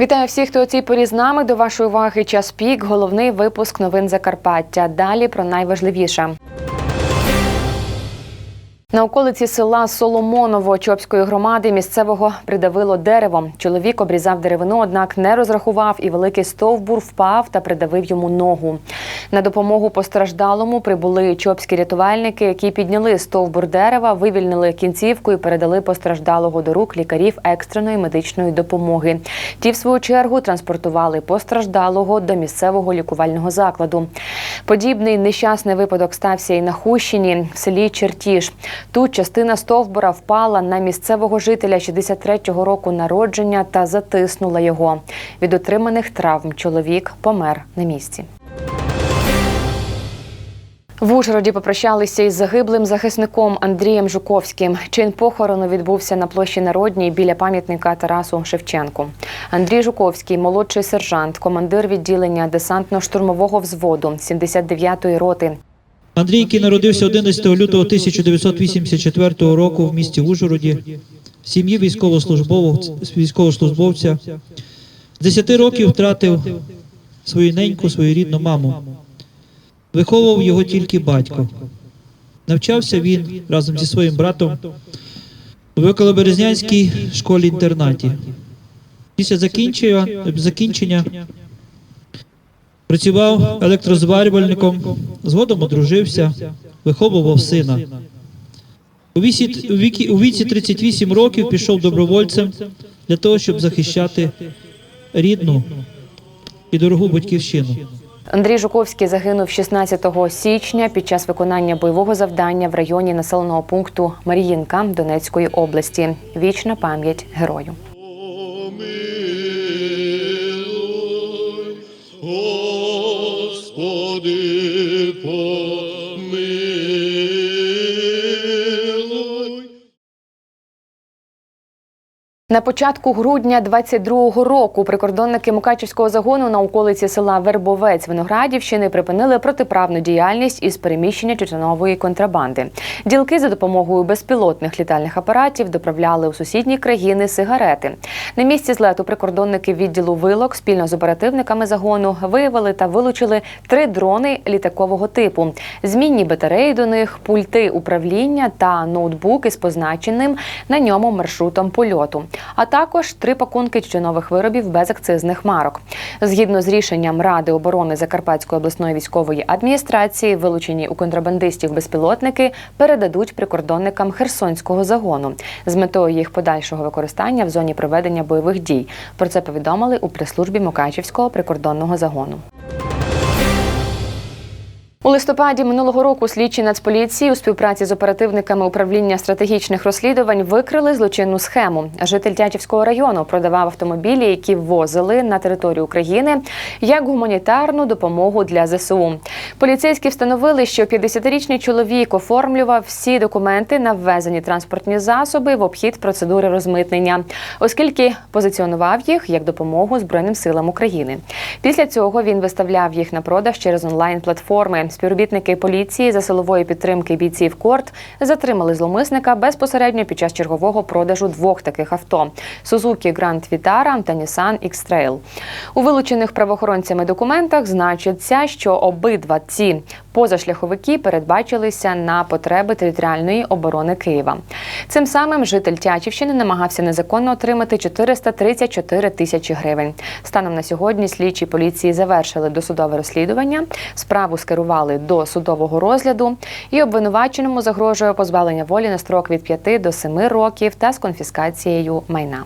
Вітаю всіх, хто у цій порі з нами. До вашої уваги час пік. Головний випуск новин Закарпаття. Далі про найважливіше. На околиці села Соломоново Чопської громади місцевого придавило дерево. Чоловік обрізав деревину, однак не розрахував, і великий стовбур впав та придавив йому ногу. На допомогу постраждалому прибули чопські рятувальники, які підняли стовбур дерева, вивільнили кінцівку і передали постраждалого до рук лікарів екстреної медичної допомоги. Ті, в свою чергу, транспортували постраждалого до місцевого лікувального закладу. Подібний нещасний випадок стався і на Хущині в селі Чертіж. Тут частина стовбура впала на місцевого жителя 63-го року народження та затиснула його. Від отриманих травм чоловік помер на місці. В Ужгороді попрощалися із загиблим захисником Андрієм Жуковським. Чин похорону відбувся на площі Народній біля пам'ятника Тарасу Шевченку. Андрій Жуковський, молодший сержант, командир відділення десантно-штурмового взводу 79-ї роти. Андрій, який народився 11 лютого 1984 року в місті Ужгороді, в сім'ї військовослужбовця, з 10 років втратив свою неньку, свою рідну маму. Виховував його тільки батько. Навчався він разом зі своїм братом у Виколоберезнянській школі-інтернаті. Після закінчення, закінчення Працював електрозварювальником, згодом одружився, виховував сина. У віці, у, віки, у віці 38 років пішов добровольцем для того, щоб захищати рідну і дорогу батьківщину. Андрій Жуковський загинув 16 січня під час виконання бойового завдання в районі населеного пункту Маріїнка Донецької області. Вічна пам'ять герою. На початку грудня 22-го року прикордонники Мукачівського загону на околиці села Вербовець Виноградівщини припинили протиправну діяльність із переміщення тютюнової контрабанди. Ділки за допомогою безпілотних літальних апаратів доправляли у сусідні країни сигарети. На місці злету прикордонники відділу вилок спільно з оперативниками загону виявили та вилучили три дрони літакового типу, змінні батареї до них, пульти управління та ноутбук із позначеним на ньому маршрутом польоту а також три пакунки тютюнових виробів без акцизних марок. Згідно з рішенням Ради оборони Закарпатської обласної військової адміністрації, вилучені у контрабандистів безпілотники передадуть прикордонникам Херсонського загону з метою їх подальшого використання в зоні проведення бойових дій. Про це повідомили у прес-службі Мукачівського прикордонного загону. У листопаді минулого року слідчі Нацполіції у співпраці з оперативниками управління стратегічних розслідувань викрили злочинну схему. Житель Тячівського району продавав автомобілі, які ввозили на територію України як гуманітарну допомогу для ЗСУ. Поліцейські встановили, що 50-річний чоловік оформлював всі документи на ввезені транспортні засоби в обхід процедури розмитнення, оскільки позиціонував їх як допомогу Збройним силам України. Після цього він виставляв їх на продаж через онлайн-платформи. Співробітники поліції за силової підтримки бійців Корт затримали зловмисника безпосередньо під час чергового продажу двох таких авто: Suzuki Grand Vitara та Nissan X-Trail. У вилучених правоохоронцями документах значиться, що обидва ці позашляховики передбачилися на потреби територіальної оборони Києва. Цим самим житель Тячівщини намагався незаконно отримати 434 тисячі гривень. Станом на сьогодні слідчі поліції завершили досудове розслідування. Справу скерували до судового розгляду, і обвинуваченому загрожує позбавлення волі на строк від 5 до 7 років та з конфіскацією майна.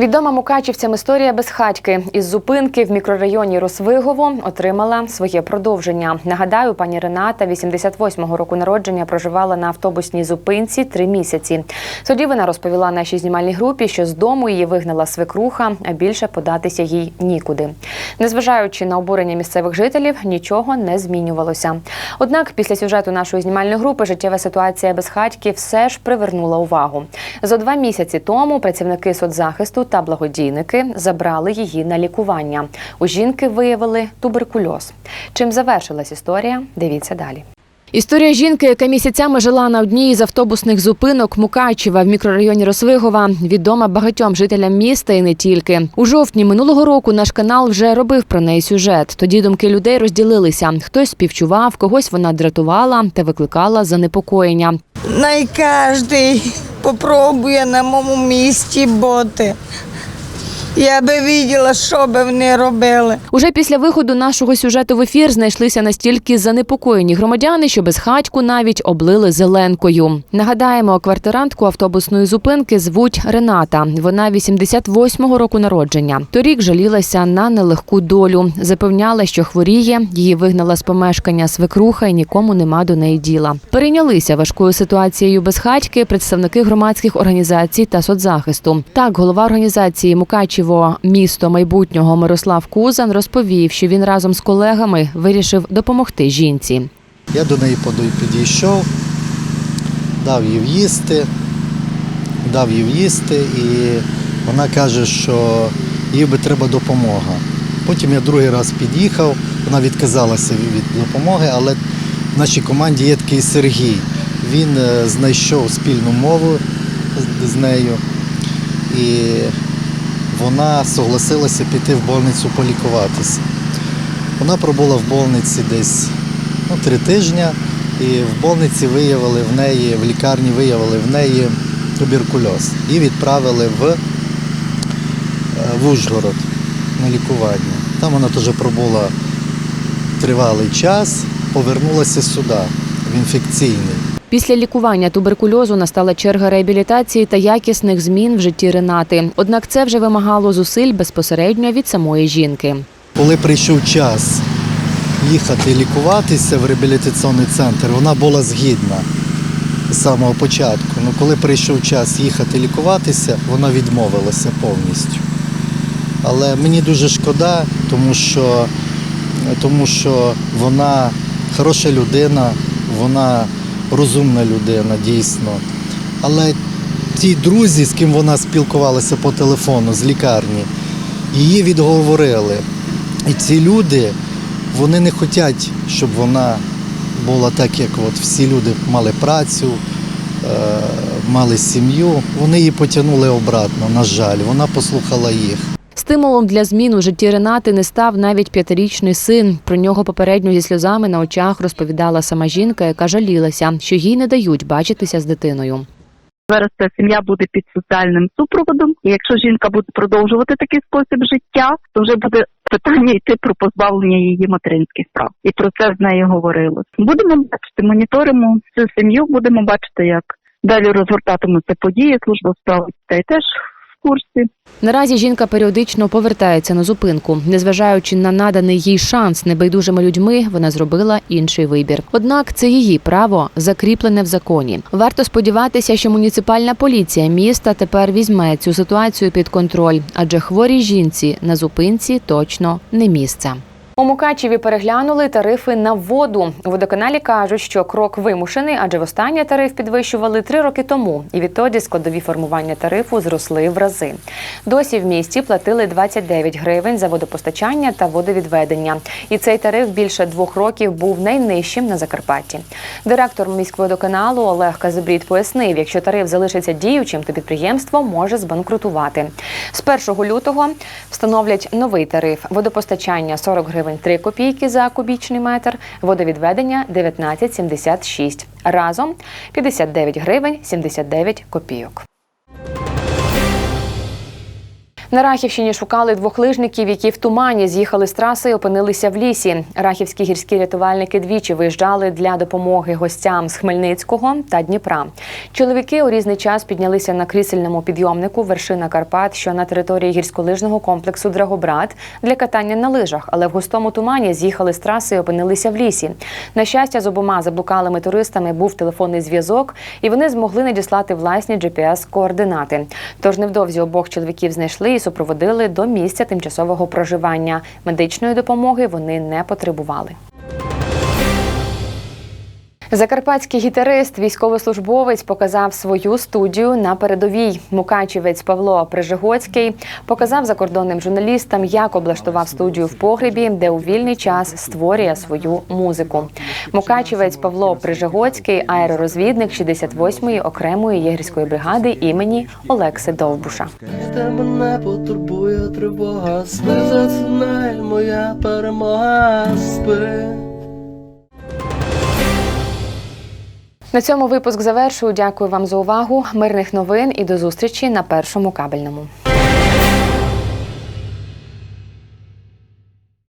Відома мукачівцям історія безхатьки із зупинки в мікрорайоні Росвигово отримала своє продовження. Нагадаю, пані Рената 88-го року народження проживала на автобусній зупинці три місяці. Тоді вона розповіла нашій знімальній групі, що з дому її вигнала свекруха, а більше податися їй нікуди. Незважаючи на обурення місцевих жителів, нічого не змінювалося. Однак, після сюжету нашої знімальної групи життєва ситуація безхатьки все ж привернула увагу. За два місяці тому працівники соцзахисту та благодійники забрали її на лікування. У жінки виявили туберкульоз. Чим завершилась історія? Дивіться далі. Історія жінки, яка місяцями жила на одній із автобусних зупинок Мукачева в мікрорайоні Росвигова, відома багатьом жителям міста і не тільки. У жовтні минулого року наш канал вже робив про неї сюжет. Тоді думки людей розділилися. Хтось співчував, когось вона дратувала та викликала занепокоєння. Най кожний попробує на моєму місці бути. Я би виділа, що би вони робили. Уже після виходу нашого сюжету в ефір знайшлися настільки занепокоєні громадяни, що безхатьку навіть облили зеленкою. Нагадаємо, квартирантку автобусної зупинки звуть Рената. Вона 88-го року народження. Торік жалілася на нелегку долю. Запевняла, що хворіє. Її вигнала з помешкання свекруха і нікому нема до неї діла. Перейнялися важкою ситуацією безхатьки представники громадських організацій та соцзахисту. Так, голова організації Мукачево місто майбутнього Мирослав Кузан розповів, що він разом з колегами вирішив допомогти жінці. Я до неї підійшов, дав їй в'їсти, дав їй в'їсти, і вона каже, що їй би треба допомога. Потім я другий раз під'їхав, вона відказалася від допомоги, але в нашій команді є такий Сергій. Він е, знайшов спільну мову з нею, і вона согласилася піти в больницю полікуватися. Вона пробула в больниці десь ну, три тижні, і в больниці виявили в неї, в лікарні виявили в неї туберкульоз і відправили в, е, в Ужгород на лікування. Там вона теж пробула тривалий час, повернулася сюди, в інфекційний. Після лікування туберкульозу настала черга реабілітації та якісних змін в житті Ренати. Однак це вже вимагало зусиль безпосередньо від самої жінки. Коли прийшов час їхати лікуватися в реабілітаційний центр, вона була згідна з самого початку. Ну, коли прийшов час їхати лікуватися, вона відмовилася повністю. Але мені дуже шкода, тому що, тому що вона хороша людина, вона розумна людина, дійсно. Але ті друзі, з ким вона спілкувалася по телефону з лікарні, її відговорили. І ці люди, вони не хочуть, щоб вона була так, як от всі люди мали працю, е, мали сім'ю. Вони її потягнули обратно, на жаль, вона послухала їх. Стимулом для змін у житті Ренати не став навіть п'ятирічний син. Про нього попередньо зі сльозами на очах розповідала сама жінка, яка жалілася, що їй не дають бачитися з дитиною. Зараз ця сім'я буде під соціальним супроводом. І якщо жінка буде продовжувати такий спосіб життя, то вже буде питання йти про позбавлення її материнських прав. І про це з нею говорили. Будемо бачити, моніторимо цю сім'ю, будемо бачити, як далі розгортатимуться події. Служба у справах дітей теж курсі. Наразі жінка періодично повертається на зупинку. Незважаючи на наданий їй шанс небайдужими людьми, вона зробила інший вибір. Однак це її право закріплене в законі. Варто сподіватися, що муніципальна поліція міста тепер візьме цю ситуацію під контроль, адже хворій жінці на зупинці точно не місце. У Мукачеві переглянули тарифи на воду. Водоканалі кажуть, що крок вимушений, адже востаннє тариф підвищували три роки тому, і відтоді складові формування тарифу зросли в рази. Досі в місті платили 29 гривень за водопостачання та водовідведення. І цей тариф більше двох років був найнижчим на Закарпатті. Директор міськводоканалу Олег Казибрід пояснив, якщо тариф залишиться діючим, то підприємство може збанкрутувати. З 1 лютого встановлять новий тариф водопостачання 40 гривень 3 копійки за кубічний метр, водовідведення 19,76. Разом 59 гривень 79 копійок. На Рахівщині шукали двох лижників, які в тумані з'їхали з траси і опинилися в лісі. Рахівські гірські рятувальники двічі виїжджали для допомоги гостям з Хмельницького та Дніпра. Чоловіки у різний час піднялися на крісельному підйомнику вершина Карпат, що на території гірськолижного комплексу Драгобрат для катання на лижах, але в густому тумані з'їхали з траси і опинилися в лісі. На щастя, з обома заблукалими туристами був телефонний зв'язок, і вони змогли надіслати власні GPS-координати. Тож невдовзі обох чоловіків знайшли і супроводили до місця тимчасового проживання. Медичної допомоги вони не потребували. Закарпатський гітарист, військовослужбовець показав свою студію на передовій. Мукачівець Павло Прижигоцький показав закордонним журналістам, як облаштував студію в погребі, де у вільний час створює свою музику. Мукачівець Павло Прижигоцький, аеророзвідник 68-ї окремої єгерської бригади імені Олекси Довбуша. Де мене потурбує тривога, спи засинай, моя перемога, спи. На цьому випуск завершую. Дякую вам за увагу. Мирних новин і до зустрічі на першому кабельному.